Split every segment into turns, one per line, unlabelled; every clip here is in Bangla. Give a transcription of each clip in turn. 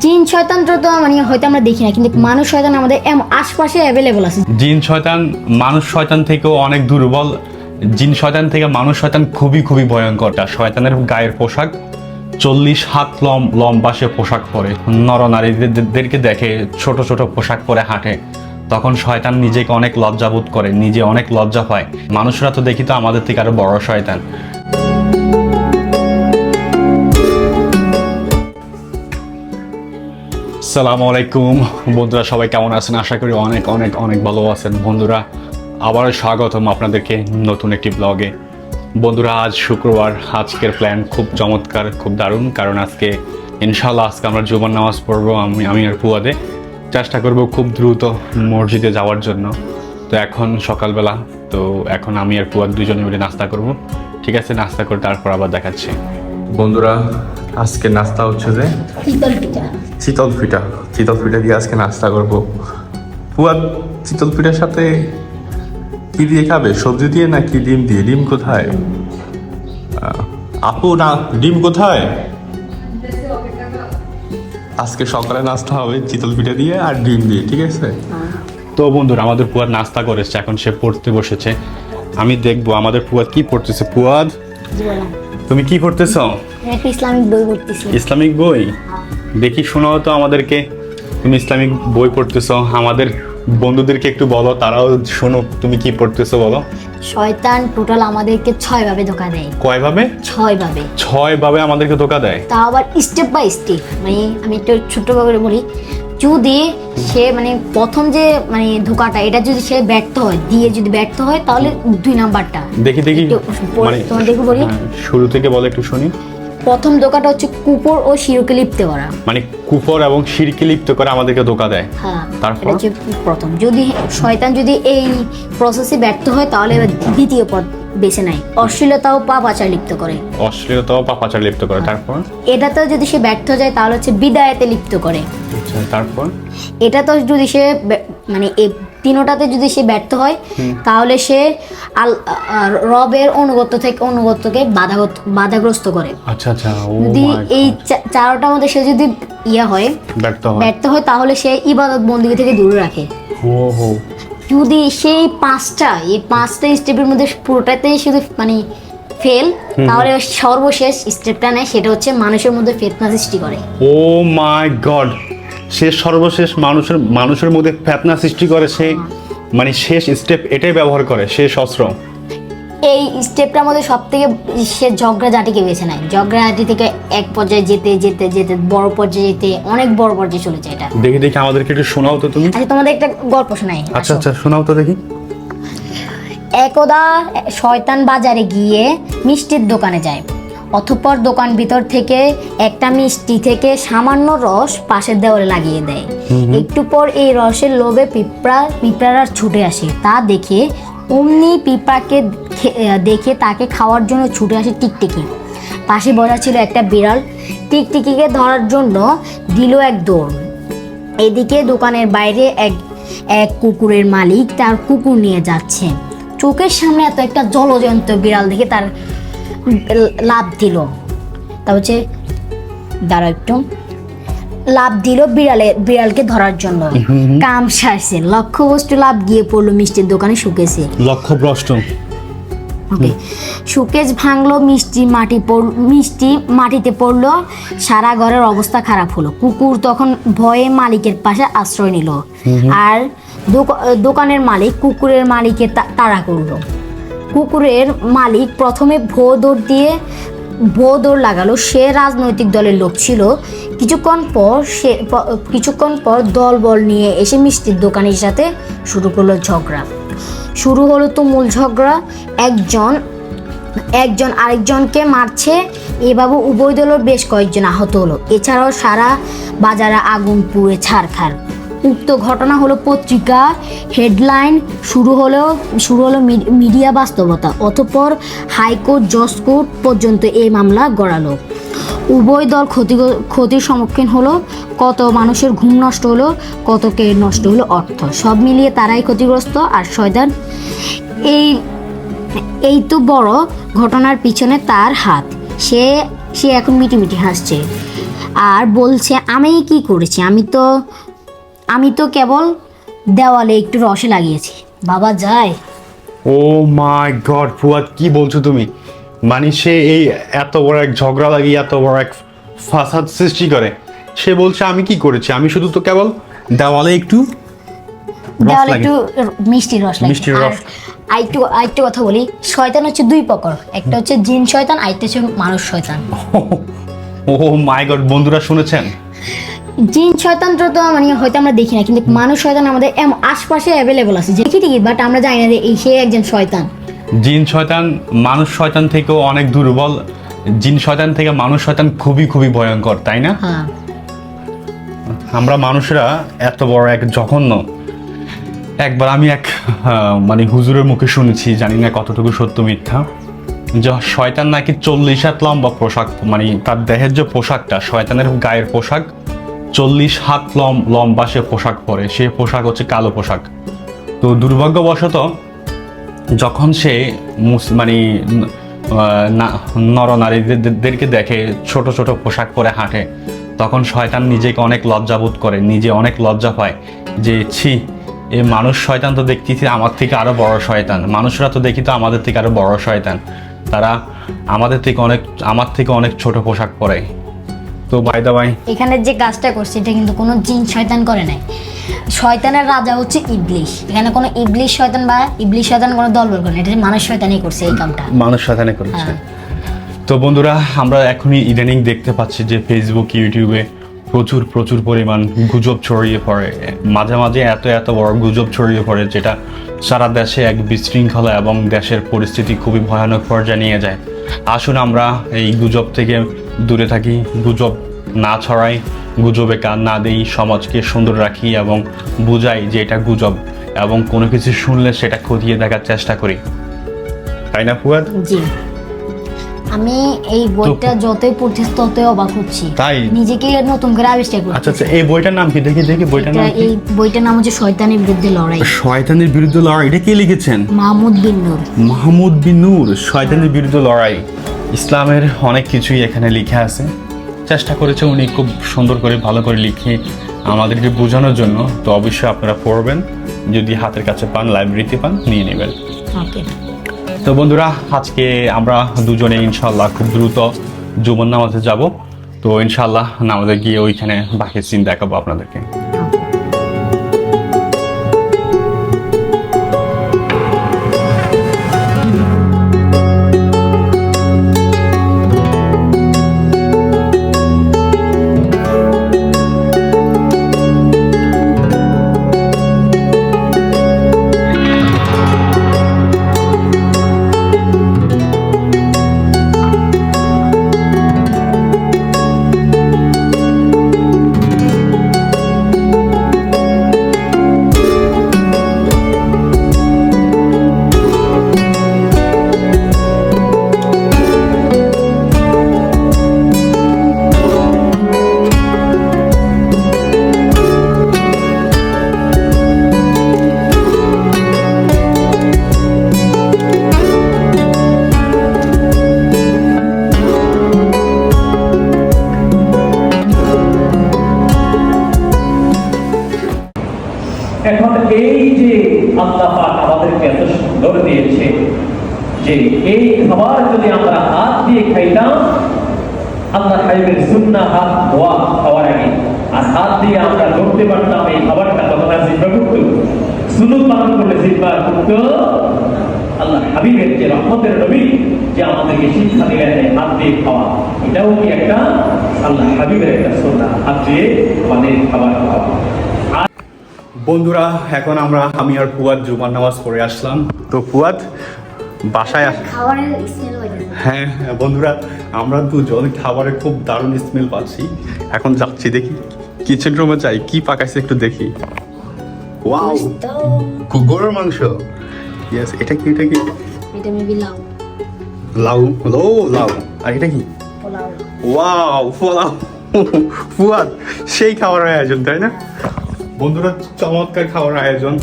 জিন শয়তান্ত্র তো মানে হয়তো আমরা দেখি না, কিন্তু মানুষ শয়তান আমাদের আশপাশে অ্যাভেলেবল আছে।
জিন শয়তান মানুষ শয়তান থেকেও অনেক দুর্বল। জিন শয়তান থেকে মানুষ শয়তান খুবই খুবই ভয়ঙ্কর। শয়তানের গায়ের পোশাক, চল্লিশ হাত লম, লম্বা সে পোশাক পরে। নরনারীদেরকে দেখে ছোট ছোট পোশাক পরে হাঁটে। তখন শয়তান নিজেকে অনেক লজ্জাবোধ করে, নিজে অনেক লজ্জা পায়। মানুষরা তো দেখি তো আমাদের থেকে আরও বড় শয়তান। সালামু আলাইকুম। বন্ধুরা সবাই কেমন আছেন? আশা করি অনেক অনেক অনেক ভালো আছেন। বন্ধুরা, আবারও স্বাগতম আপনাদেরকে নতুন একটি ব্লগে। বন্ধুরা, আজ শুক্রবার। আজকের প্ল্যান খুব চমৎকার, খুব দারুণ। কারণ আজকে ইনশাল্লাহ আজকে আমরা জুমার নামাজ পড়ব আমি আমি আর পুয়াদে চেষ্টা করব খুব দ্রুত মসজিদে যাওয়ার জন্য। তো এখন সকালবেলা, তো এখন আমি আর পুয়াদ দুজনে মিলে নাস্তা করব। ঠিক আছে? নাস্তা করে তারপর আবার দেখাচ্ছি। বন্ধুরা, আজকে নাস্তা হচ্ছে যে চিতল পিঠা। চিতল পিঠা দিয়ে আজকে নাস্তা করব। পুয়া চিতল পিঠার সাথে কি দিয়ে খাবে? সবজি দিয়ে না কি ডিম দিয়ে? ডিম কোথায়? আপু না ডিম কোথায়? আজকে সকালে নাস্তা হবে চিতল পিঠা দিয়ে আর ডিম দিয়ে ঠিক আছে? তো বন্ধুরা আমাদের পুয়াদ নাস্তা করেছে এখন সে পড়তে বসেছে। আমি দেখব আমাদের পুয়াদ কি পড়তেছে। পুয়াদ তুমি কি পড়তেছ?
ইসলামিক বই পড়তেছি।
ইসলামিক বই? দেখি শোনাও তো আমাদেরকে। তুমি ইসলামিক বই পড়তেছো আমাদের বন্ধুদেরকে একটু বলো তারাও শোনো তুমি কি পড়তেছো বলো।
শয়তান টোটাল আমাদেরকে ছয় ভাবে ধোকা দেয়।
কয় ভাবে
ছয় ভাবে
ছয় ভাবে আমাদেরকে ধোকা দেয়?
তা আবার স্টেপ বাই স্টেপ মানে আমি একটু ছোট্ট করে বলি যদি সে মানে প্রথম যে মানে ধোকাটা এটা যদি সে ব্যর্থ হয় দিয়ে যদি ব্যর্থ হয় তাহলে দুই নাম্বারটা।
দেখি দেখি।
বল- বলি?
হ্যাঁ, শুরু থেকে বলো একটু শুনি।
প্রথম ধোকাটা হচ্ছে কুপুর ও শিরকে লিপ্ত করা।
মানে কুফর এবং শিরকে লিপ্ত করে আমাদেরকে ধোকা দেয়।
হ্যাঁ
তারপর?
হচ্ছে প্রথম। যদি শয়তান যদি এই প্রসেসে ব্যর্থ হয় তাহলে দ্বিতীয় পথ বেছে নেয়। অশ্লীলতা ও পাপ আচার লিপ্ত করে।
অশ্লীলতা ও পাপাচার লিপ্ত করে। তারপর?
এটাতেও যদি সে ব্যর্থ যায় তাহলে হচ্ছে বিদায়তে লিপ্ত করে।
আচ্ছা তারপর?
এটা তো যদি সে মানে এই তিনোটাতে যদি সে ব্যর্থ হয় তাহলে সে আল রবের অনুগত থেকে অনুগতকে বাধাগত বাধাগ্রস্ত করে।
আচ্ছা আচ্ছা।
যদি এই চারোটার মধ্যে সে যদি ইয়ে হয়
ব্যর্থ হয়।
ব্যর্থ হয় তাহলে সে ইবাদত বন্দী থেকে দূরে রাখে।
হো
যদি সেই পাঁচটা এই পাঁচটা স্টেপের মধ্যে পুরোটাতে শুধু মানে ফেল তাহলে সর্বশেষ স্টেপটা নেয় সেটা হচ্ছে মানুষের মধ্যে ফেতনা সৃষ্টি করে।
ও মাই গড সে সর্বশেষ মানুষের মানুষের মধ্যে ফেতনা সৃষ্টি করে সে মানে শেষ স্টেপ এটাই ব্যবহার করে শেষ অস্ত্র
এই স্টেপটার মধ্যে সব থেকে সে ঝগড়া জাতিকে বেছে নেয়। ঝগড়া জাতি থেকে এক পর্যায়ে যেতে যেতে যেতে বড় পর্যায়ে যেতে অনেক বড় পর্যায়ে চলে যায় এটা।
দেখি দেখি আমাদেরকে একটু শোনাও তো তুমি।
আচ্ছা তোমাদের একটা গল্প শোনাই
আচ্ছা আচ্ছা শোনাও তো দেখি।
একদা শয়তান বাজারে গিয়ে মিষ্টির দোকানে যায়। অতঃপর দোকান ভিতর থেকে একটা মিষ্টি থেকে সামান্য রস পাশের দেওয়ালে লাগিয়ে দেয়। একটু পর এই রসের লোভে পিঁপড়া পিঁপড়ারা ছুটে আসে। তা দেখে অমনি পিঁপড়াকে দেখে তাকে খাওয়ার জন্য ছুটে আসে টিকটিকি। পাশে বসা ছিল একটা বিড়াল। টিকটিকিকে ধরার জন্য দিল এক দৌড়। এদিকে দোকানের বাইরে এক এক কুকুরের মালিক তার কুকুর নিয়ে যাচ্ছে। চোখের সামনে এত একটা জলজন্ত বিড়াল দেখে তার লাভ দিল। তা হচ্ছে দাঁড়া একটু। লাভ দিল বিড়ালে বিড়ালকে ধরার জন্য। কাম সারছে। লক্ষ্য বস্তু লাভ গিয়ে পড়ল মিষ্টির দোকানে শুকেছে।
লক্ষ্য ভ্রষ্ট
ওকে সুকেশ ভাঙলো মিষ্টি মাটি পড়ল মিষ্টি মাটিতে পড়ল। সারা ঘরের অবস্থা খারাপ হলো। কুকুর তখন ভয়ে মালিকের পাশে আশ্রয় নিল। আর দোকা- দোকানের মালিক কুকুরের মালিকের তাড়া করল। কুকুরের মালিক প্রথমে ভো দৌড় দিয়ে ভো দৌড় লাগালো। সে রাজনৈতিক দলের লোক ছিল। কিছুক্ষণ পর সে, কিছুক্ষণ পর দল বল নিয়ে এসে মিষ্টির দোকানের সাথে শুরু করল ঝগড়া। শুরু হলো তো মূল ঝগড়া। একজন একজন আরেকজনকে মারছে। এভাবে উভয় দলের বেশ কয়েকজন আহত হলো। এছাড়াও সারা বাজারে আগুন পুড়ে ছাড়খাড় উক্ত ঘটনা হলো পত্রিকা, হেডলাইন, শুরু হলো শুরু হলো মিডিয়া বাস্তবতা, অতঃপর হাইকোর্ট, জজ কোর্ট পর্যন্ত এই মামলা গড়ালো। উভয় দল ক্ষতি ক্ষতির সম্মুখীন হলো, কত মানুষের ঘুম নষ্ট হলো কত কে নষ্ট হলো অর্থ। সব মিলিয়ে তারাই ক্ষতিগ্রস্ত আর শয়তান। এই এই তো বড় ঘটনার পিছনে তার হাত। সে সে এখন মিটিমিটি হাসছে। আর বলছে আমি কি করেছি? আমি তো আমি তো কেবল দেওয়ালে একটু রসে লাগিয়েছি। বাবা যায়।
ও মাই গড ফুয়াদ কি বলছো তুমি? মানে সে এই এত বড় এক ঝগড়া লাগিয়ে এত বড় এক ফাসাদ সৃষ্টি করে। সে বলছে আমি কি করেছি? আমি শুধু তো কেবল দেওয়ালে একটু
দেওয়ালে একটু মিষ্টি রস লাগে
মিষ্টির রস।
আরেকটু আরেকটু কথা বলি। শয়তান হচ্ছে দুই প্রকার। একটা হচ্ছে জিন শয়তান আরেকটা হচ্ছে মানুষ শয়তান।
ও মাই গড বন্ধুরা শুনেছেন?
জিন শয়তানটা তো মানে হয়তো আমরা দেখি না কিন্তু মানুষ শয়তান আমাদের আশপাশে অ্যাভেলেবল আছে। দেখি ঠিকই বাট আমরা জানি না যে এই সে একজন শয়তান।
জিন শয়তান মানুষ শয়তান থেকেও অনেক দুর্বল। জিন শয়তান থেকে মানুষ শয়তান খুবই খুবই ভয়ঙ্কর তাই না?
হ্যাঁ।
আমরা মানুষরা এত বড় এক জঘন্য। একবার আমি এক মানে হুজুরের মুখে শুনেছি জানি না কতটুকু সত্য মিথ্যা যে শয়তান নাকি চল্লিশ হাত লম্বা পোশাক মানে তার দেহের যে পোশাকটা শয়তানের গায়ের পোশাক চল্লিশ হাত লম, লম্বা সে পোশাক পরে। সে পোশাক হচ্ছে কালো পোশাক। তো দুর্ভাগ্যবশত যখন সে মুস- মানে নরনারীদেরকে দেখে ছোট ছোট পোশাক পরে হাঁটে, তখন শয়তান নিজেকে অনেক লজ্জাবোধ করে, নিজে অনেক লজ্জা পায় যে, ছি, এ মানুষ শয়তান তো দেখতেছি আমার থেকে আরও বড় শয়তান। মানুষরা তো দেখি তো আমাদের থেকে আরও বড় শয়তান। তারা আমাদের থেকে অনেক, আমার থেকে অনেক ছোট পোশাক পরে। তো বাই দা ভাই
এখানে যে কাজটা করছে এটা কিন্তু কোনো জিন শয়তান করে নাই। শয়তানের রাজা হচ্ছে ইবলিশ। এখানে কোনো ইবলিশ শয়তান বা ইবলিশ শয়তান কোনো দল করে না এটা মানুষ শয়তানই করছে এই কামটা।
মানুষ শয়তানে করেছে।
হ্যাঁ।
তো বন্ধুরা আমরা এখনই ইদানিং দেখতে পাচ্ছি যে ফেসবুক ইউটিউবে প্রচুর প্রচুর পরিমাণ গুজব ছড়িয়ে পড়ে। মাঝে মাঝে এত এত বড় গুজব ছড়িয়ে পড়ে যেটা সারা দেশে এক বিশৃঙ্খলা এবং দেশের পরিস্থিতি খুবই ভয়ানক পর্যায়ে নিয়ে যায়। আসুন আমরা এই গুজব থেকে দূরে থাকি গুজব না ছড়াই গুজবে কান না দেই সমাজকে সুন্দর রাখি এবং বুঝাই যে এটা গুজব এবং কোনো কিছু শুনলে সেটা খতিয়ে দেখার চেষ্টা করি। তাই না ফুয়াদ?
জি। আমি এই বইটা যতই পড়তেছি ততই অবাক হচ্ছি।
তাই?
নিজেকে নতুন করে আবিষ্কার করছি
আচ্ছা আচ্ছা এই বইটার নাম কি? দেখি দেখি বইটার নাম
এই বইটার নাম হচ্ছে শয়তানের বিরুদ্ধে লড়াই।
শয়তানের বিরুদ্ধে লড়াই এটা কে লিখেছেন?
মাহমুদ বিন নূর।
মাহমুদ বিন নূর শয়তানের বিরুদ্ধে লড়াই। ইসলামের অনেক কিছুই এখানে লিখে আছে। চেষ্টা করেছে উনি খুব সুন্দর করে ভালো করে লিখে আমাদেরকে বোঝানোর জন্য। তো অবশ্যই আপনারা পড়বেন। যদি হাতের কাছে পান লাইব্রেরিতে পান নিয়ে নেবেন। তো বন্ধুরা আজকে আমরা দুজনে ইনশাল্লাহ খুব দ্রুত জুমন নামাজে যাব। তো ইনশাল্লাহ নামাজে গিয়ে ওইখানে বাকি সিন দেখাবো আপনাদেরকে।
এখন এই যে আল্লাহ পাক আমাদেরকে এত সুন্দর দিয়েছে যে এই খাবার যদি আমরা হাত দিয়ে খাইতাম, আল্লাহ হাইবের সুন্না হাত ধোয়া খাওয়ার আগে। আর হাত দিয়ে আমরা ধরতে পারতাম এই খাবারটা তখন আর জিব্বা করতো? সুনুত পালন করলে জিব্বা করতো? আল্লাহ হাবিবের যে রহমতের নবী, যে আমাদেরকে শিক্ষা দিলেন হাত দিয়ে খাওয়া, এটাও কি একটা আল্লাহ হাবিবের একটা সুন্না হাত দিয়ে মানে খাবার খাওয়া।
বন্ধুরা এখন আমরা আমি আর ফুয়াদ জুমার নামাজ পড়ে আসলাম। তো ফুয়াদ বাসায় আস
খাবারের হয়ে
বন্ধুরা আমরা দুজন খাবারের খুব দারুণ স্মেল পাচ্ছি। এখন যাচ্ছি দেখি কিচেন রুমে যাই কি পাকাইছে একটু দেখি। ওয়াও গরুর মাংস। ইয়েস এটা কি এটা কি?
এটা মেবি লাউ।
লাউ ও লাউ। আর এটা কি?
পোলাও।
ওয়াও পোলাও। ফুয়াদ সেই খাবার আয়োজন তাই না? বন্ধুরা চমৎকার খাবার আয়োজন।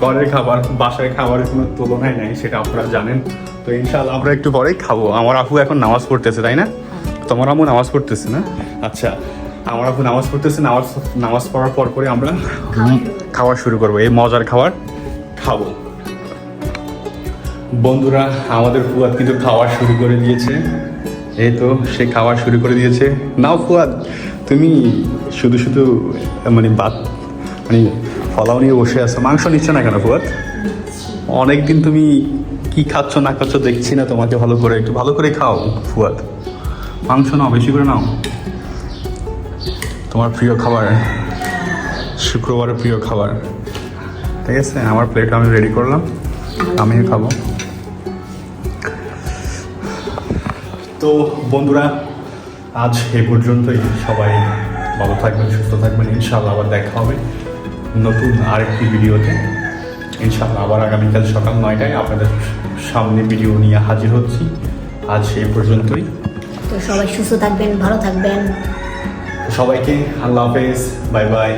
ঘরের খাবার বাসায় খাবারের কোনো তুলনায় নাই সেটা আপনারা জানেন। তো ইনশাআল্লাহ আমরা একটু পরেই খাব। আমার আপু এখন নামাজ পড়তেছে তাই না? তোমার আম্মু নামাজ পড়তেছে না? আচ্ছা আমার আপু নামাজ পড়তেছে নামাজ নামাজ পড়ার পর পরে আমরা খাওয়া শুরু করব। এই মজার খাবার খাব। বন্ধুরা আমাদের ফুয়াদ কিন্তু খাওয়া শুরু করে দিয়েছে। এই তো সে খাওয়া শুরু করে দিয়েছে। নাও ফুয়াদ তুমি শুধু শুধু মানে বাদ মানে ফলাও নিয়ে বসে আছো? মাংস নিচ্ছ না কেন ফুয়াদ? অনেকদিন তুমি কি খাচ্ছ, না খাচ্ছ দেখছি না তোমাকে ভালো করে। একটু ভালো করে খাও ফুয়াদ। মাংস নাও, বেশি করে নাও। তোমার প্রিয় খাবার, শুক্রবারের প্রিয় খাবার। ঠিক আছে, আমার প্লেট আমি রেডি করলাম আমিও খাব। তো বন্ধুরা, আজ এ পর্যন্তই। সবাই ভালো থাকবেন, সুস্থ থাকবেন ইনশাল্লাহ আবার দেখা হবে। নতুন আরেকটি ভিডিওতে। ইনশাআল্লাহ আবার আগামীকাল সকাল নয়টায় আপনাদের সামনে ভিডিও নিয়ে হাজির হচ্ছি। আজ সে পর্যন্তই।
তো সবাই সুস্থ থাকবেন ভালো থাকবেন।
সবাইকে আল্লাহ হাফেজ বাই বাই।